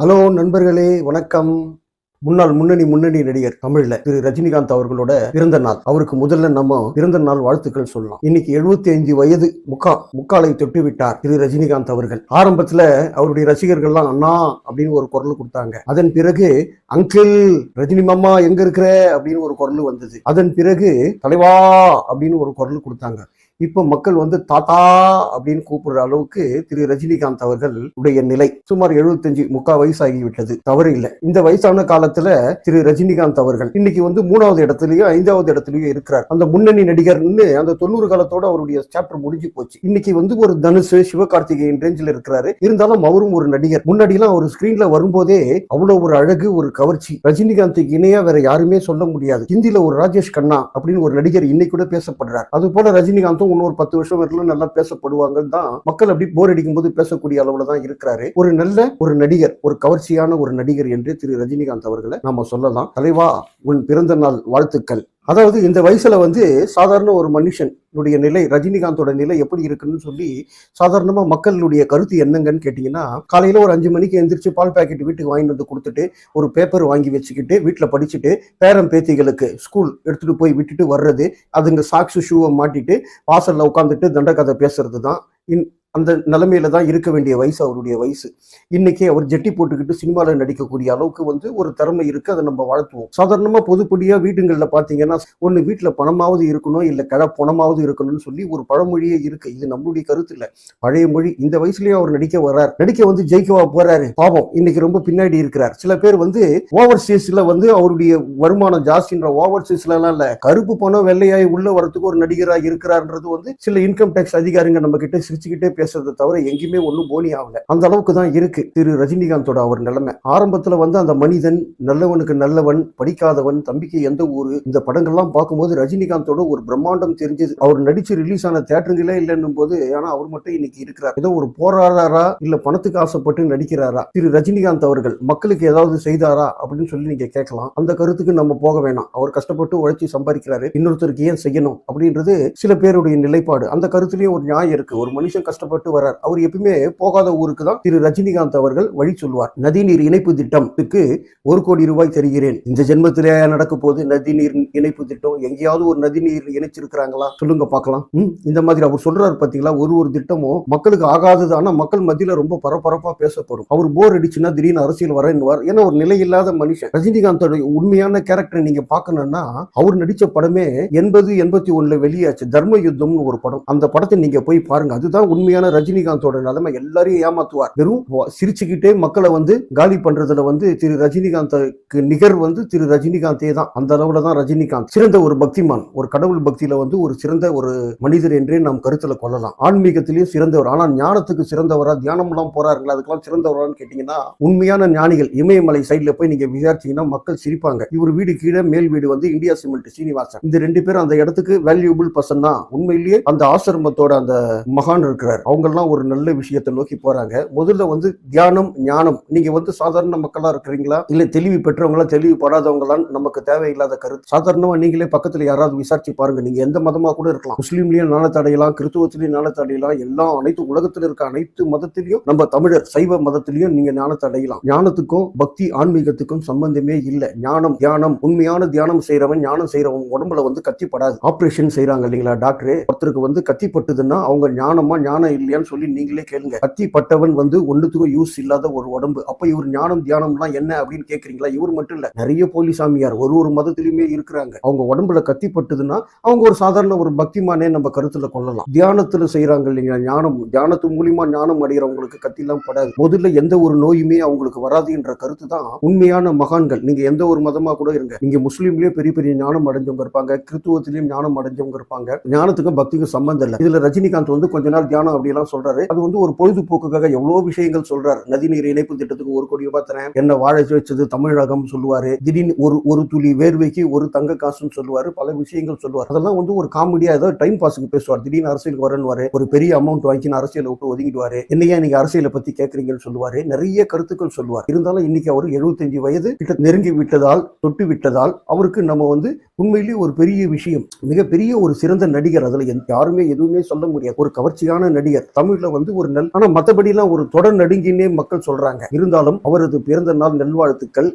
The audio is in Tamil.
ஹலோ நண்பர்களே வணக்கம். முன்னாள் முன்னணி முன்னணி நடிகர் தமிழ்ல திரு ரஜினிகாந்த் அவர்களோட பிறந்த நாள். அவருக்கு முதல்ல நம்ம பிறந்த நாள் வாழ்த்துக்கள் சொல்லலாம். இன்னைக்கு எழுபத்தி அஞ்சு வயது முக்கா முக்காலை தொட்டு விட்டார் திரு ரஜினிகாந்த் அவர்கள். ஆரம்பத்துல அவருடைய ரசிகர்கள்லாம் அண்ணா அப்படின்னு ஒரு குரல் கொடுத்தாங்க. அதன் பிறகு அங்கிள் ரஜினி மாமா எங்க இருக்கிற? அப்படின்னு ஒரு குரல் வந்தது. அதன் பிறகு தலைவா அப்படின்னு ஒரு குரல் கொடுத்தாங்க. இப்போ மக்கள் வந்து தாத்தா அப்படின்னு கூப்பிடுற அளவுக்கு திரு ரஜினிகாந்த் அவர்கள் உடைய நிலை சுமார் எழுபத்தஞ்சு முக்கால் வயசு ஆகிவிட்டது தவறு இல்லை. இந்த வயசான காலத்துல திரு ரஜினிகாந்த் அவர்கள் இன்னைக்கு வந்து மூணாவது இடத்துலயோ ஐந்தாவது இடத்துலயோ இருக்கிறார். அந்த முன்னணி நடிகர்னு அந்த தொண்ணூறு காலத்தோட அவருடைய சாப்டர் முடிஞ்சு போச்சு. இன்னைக்கு வந்து ஒரு தனுஷ் சிவகார்த்திகேயன் ரேஞ்சில் இருக்கிறாரு. இருந்தாலும் அவரும் ஒரு நடிகர். முன்னாடிலாம் அவர் ஸ்கிரீன்ல வரும்போதே அவ்வளவு ஒரு அழகு ஒரு கவர்ச்சி. ரஜினிகாந்துக்கு இணையா வேற யாருமே சொல்ல முடியாது. ஹிந்தியில ஒரு ராஜேஷ் கண்ணா அப்படின்னு ஒரு நடிகர் இன்னைக்கு கூட பேசப்படுறார். அது போல ரஜினிகாந்த் மட்டும் இன்னொரு பத்து வருஷம் வரலாம் நல்லா பேசப்படுவாங்கன்னு தான் மக்கள் அப்படி போர் அடிக்கும் போது பேசக்கூடிய அளவுல தான் இருக்கிறாரு. ஒரு நல்ல ஒரு நடிகர் ஒரு கவர்ச்சியான ஒரு நடிகர் என்று திரு ரஜினிகாந்த் அவர்களை நாம சொல்லலாம். தலைவா உன் பிறந்த நாள் வாழ்த்துக்கள். அதாவது இந்த வயசுல வந்து சாதாரண ஒரு மனுஷனுடைய நிலை ரஜினிகாந்தோட நிலை எப்படி இருக்குன்னு சொல்லி சாதாரணமா மக்களுடைய கருத்து என்னங்கன்னு கேட்டீங்கன்னா காலையில ஒரு அஞ்சு மணிக்கு எந்திரிச்சு பால் பாக்கெட் வீட்டுக்கு வாங்கிட்டு வந்து கொடுத்துட்டு ஒரு பேப்பர் வாங்கி வச்சுக்கிட்டு வீட்டுல படிச்சுட்டு பேரம் பேத்திகளுக்கு ஸ்கூல் எடுத்துட்டு போய் விட்டுட்டு வர்றது அதுங்க சாக்ஸ் ஷூவை மாட்டிட்டு வாசல்ல உட்காந்துட்டு தண்டக்கதை பேசுறது தான் இன் அந்த நிலைமையில தான் இருக்க வேண்டிய வயசு அவருடைய வயசு. இன்னைக்கே அவர் ஜெட்டி போட்டுக்கிட்டு சினிமாவில் நடிக்கக்கூடிய அளவுக்கு வந்து ஒரு திறமை இருக்கு அதை நம்ம வாழ்த்துவோம் சாதாரணமாக பொதுப்படியாக வீடுங்களில் பார்த்தீங்கன்னா ஒன்று வீட்டில் பணமாவது இருக்கணும் இல்லை கழ பணமாவது இருக்கணும்னு சொல்லி ஒரு பழமொழியே இருக்கு. இது நம்மளுடைய கருத்து இல்லை. பழைய மொழி இந்த வயசுலயே அவர் நடிக்க வர்றார். நடிக்க வந்து ஜெயிக்கவா போறாரு? பாவம். இன்னைக்கு ரொம்ப பின்னாடி இருக்கிறார். சில பேர் வந்து ஓவர்சீஸ்ல வந்து அவருடைய வருமானம் ஜாஸ்தின்ற ஓவர்சீஸ்ல எல்லாம் இல்ல. கருப்பு பணம் வெள்ளையாய் உள்ள வரத்துக்கு ஒரு நடிகராக இருக்கிறார்ன்றது வந்து சில இன்கம் டேக்ஸ் அதிகாரிங்க நம்ம கிட்ட சிரிச்சுக்கிட்டே பேசுறதை தவிர எங்கேயுமே ஒன்றும் போனி ஆகல. அந்த அளவுக்கு தான் இருக்கு திரு ரஜினிகாந்தோட அவர் நிலைமை. ஆரம்பத்துல வந்து அந்த மனிதன் நல்லவனுக்கு நல்லவன் படிக்காதவன் தம்பிக்கு எந்த ஊரு இந்த படங்கள்லாம் பார்க்கும்போது ரஜினிகாந்தோட ஒரு பிரம்மாண்டம் தெரிஞ்சது. அவர் நடிச்சு ரிலீஸ் ஆன தேட்டருங்களே இல்லைன்னும் போது ஆனா அவர் மட்டும் இன்னைக்கு இருக்கிறார். ஏதோ ஒரு போராடாரா இல்ல பணத்துக்கு ஆசைப்பட்டு நடிக்கிறாரா? திரு ரஜினிகாந்த் அவர்கள் மக்களுக்கு ஏதாவது செய்தாரா? அப்படின்னு சொல்லி நீங்க கேட்கலாம். அந்த கருத்துக்கு நம்ம போக வேணாம். அவர் கஷ்டப்பட்டு உழைச்சி சம்பாதிக்கிறாரு. இன்னொருத்தருக்கு ஏன் செய்யணும்? அப்படின்றது சில பேருடைய நிலைப்பாடு. அந்த கருத்துலயும் ஒரு நியாயம் இருக்கு. ஒரு மனுஷன் கஷ்டப்பட்டு வர்றார். அவர் எப்பயுமே போகாத ஊருக்கு தான் திரு ரஜினிகாந்த் அவர்கள் வழி சொல்வார். நதிநீர் இணைப்பு திட்டத்துக்கு ஒரு கோடி ரூபாய் தருகிறேன். இந்த ஜென்மத்திலே நடக்க போது நதிநீர் இணைப்பு திட்டம். எங்கேயாவது ஒரு நதிநீர் இணைச்சிருக்கிறாங்களா? சொல்லுங்க பார்க்கலாம். ம், இந்த மாதிரி அவர் சொல்றாரு பாத்தீங்களா? ஒரு ஒரு திட்டமும் மக்களுக்கு ஆகாதது. ஆனா மக்கள் மத்தியில ரொம்ப பரபரப்பா பேசப்படும். அவர் போர் அடிச்சுன்னா திடீர்னு அரசியல் வரேன்னுவார். ஏன்னா ஒரு நிலை இல்லாத மனுஷன். ரஜினிகாந்தோட உண்மையான கேரக்டர் நீங்க பார்க்கணும்னா அவர் நடிச்ச படமே எண்பது எண்பத்தி ஒண்ணுல வெளியாச்சு. தர்ம யுத்தம்னு ஒரு படம். அந்த படத்தை நீங்க போய் பாருங்க. அதுதான் உண்மையான ரஜினிகாந்தோட நிலைமை எல்லாரையும் ஏமாத்துவார். வெறும் சிரிச்சுக்கிட்டே மக்களை வந்து காலி பண்றதுல வந்து திரு ரஜினிகாந்துக்கு நிகர் வந்து திரு ரஜினிகாந்தே தான். அந்த அளவுல தான் ரஜினிகாந்த். சிறந்த ஒரு பக்திமான். ஒரு கடவுள் பக்தியில வந்து ஒரு சிறந்த ஒரு மனிதர் என்றே நாம் கருத்துல கொள்ளலாம். ஆன்மீகத்திலேயும் சிறந்தவர். ஆனா ஞானத்துக்கு சிறந்தவரா தியானம் எல்லாம் போறாருங்களா? அதுக்கெல்லாம் சிறந்தவரான்னு கேட்டீங்கன்னா உண்மையான ஞானிகள் இமயமலை சைட்ல போய் நீங்க விசாரிச்சீங்கன்னா மக்கள் சிரிப்பாங்க. இவர் வீடு கீழே மேல் வீடு வந்து இந்தியா சிமெண்ட் சீனிவாசன். இந்த ரெண்டு பேரும் அந்த இடத்துக்கு வேல்யூபிள் பர்சன் தான். உண்மையிலேயே அந்த ஆசிரமத்தோட அந்த மகான் இருக்கிறார். அவங்கெல்லாம் ஒரு நல்ல விஷயத்தை நோக்கி போறாங்க. முதல்ல வந்து தியானம் ஞானம். நீங்க வந்து சாதாரண மக்களா இருக்கிறீங்களா? இல்ல தெளிவு பெற்றவங்களா தெளிவு படாதவங்களான்னு நமக்கு தேவையில்லாத கருத்து. சாதாரணமா நீங்களே பக்கத்துல யாராவது விசாரிச்சு பாருங்க. நீங்க எந்த மதமா கூட இருக்கலாம். முஸ்லீம்லயும் ஞானத்தை தடையலாம் கிறிஸ்துவத்திலயும் ஞானத்தை தடையலாம். எல்லாம் அனைத்து உலகத்துல இருக்க அனைத்து மதத்திலையும் நம்ம தமிழர் சைவ மதத்திலையும் நீங்க ஞானத்தை அடையலாம் ஞானத்துக்கும் பக்தி ஆன்மீகத்துக்கும் சம்பந்தமே இல்ல. ஞானம் தியானம். உண்மையான தியானம் செய்யறவன் ஞானம் செய்யறவன் உடம்புல வந்து கத்திப்படாது. ஆபரேஷன் செய்யறாங்க இல்லைங்களா டாக்டர்? ஒருத்தருக்கு வந்து கத்திப்பட்டதுன்னா அவங்க ஞானமா ஞானம் இல்லையான்னு சொல்லி நீங்களே கேளுங்க. கத்தி பட்டவன் வந்து ஒண்ணுத்துக்கும் யூஸ் இல்லாத ஒரு உடம்பு. அப்ப இவர் ஞானம் தியானம்லாம் என்ன அப்படின்னு கேக்குறீங்களா? இவர் மட்டும் இல்ல நிறைய போலி சாமியார் ஒரு ஒரு மதத்திலுமே இருக்கிறாங்க. அவங்க உடம்புல கத்தி பட்டுதுன்னா அவங்க ஒரு சாதாரண ஒரு பக்திமானே நம்ம கருத்துல கொள்ளலாம். தியானத்துல செய்யறாங்க இல்லைங்களா? ஞானம் தியானத்து மூலியமா ஞானம் அடைகிறவங்களுக்கு கத்திலாம் படாது. முதல்ல எந்த ஒரு நோயுமே அவங்களுக்கு வராது என்ற கருத்து தான் உண்மையான மகான்கள். நீங்க எந்த ஒரு மதமா கூட இருங்க. நீங்க முஸ்லீம்லயும் பெரிய பெரிய ஞானம் அடைஞ்சவங்க இருப்பாங்க கிறிஸ்துவத்திலயும் ஞானம் அடைஞ்சவங்க இருப்பாங்க. ஞானத்துக்கும் பக்திக்கும் சம்பந்தம் இல்லை. இதுல ரஜினிகாந்த் வந்து கொஞ்ச நாள் தியானம் அப்படி எல்லாம் சொல்றாரு. அது வந்து ஒரு பொழுதுபோக்குக்காக எவ்வளவு விஷயங்கள் சொல்றாரு. நதிநீர் இணைப்பு திட்டத்துக்கு ஒரு கோடி ரூபாய் தரேன். என்ன வாழ வச்சது தமிழகம் சொல்லுவாரு. திடீர்னு ஒரு ஒரு துளி வேர்வைக்கு ஒரு தங்க காசுன்னு சொல்லுவாரு. பல விஷயங்கள் சொல்லுவார். அதெல்லாம் வந்து ஒரு காமெடியா ஏதோ டைம் பாஸுக்கு பேசுவார். திடீர்னு அரசியலுக்கு வரேன்னு ஒரு பெரிய அமௌண்ட் வாங்கி அரசியலை விட்டு ஒதுங்கிடுவாரு. என்னையா நீங்க அரசியலை பத்தி கேட்கறீங்கன்னு சொல்லுவாரு. நிறைய கருத்துக்கள் சொல்லுவார். இருந்தாலும் இன்னைக்கு அவர் 75 வயது. கிட்ட நெருங்கி விட்டதால் தொட்டு விட்டதால் அவருக்கு நம்ம வந்து உண்மையிலேயே ஒரு பெரிய விஷயம் மிகப்பெரிய ஒரு சிறந்த நடிகர் அதுல யாருமே எதுவுமே சொல்ல முடியாது. ஒரு கவர்ச்சியான நடிகர். நடிகர் தமிழ்ல வந்து ஒரு நெல் ஆனா மத்தபடி எல்லாம் ஒரு தொடர் நடுங்கினே மக்கள் சொல்றாங்க. இருந்தாலும் அவரது பிறந்த நாள் நல்வாழ்த்துக்கள்.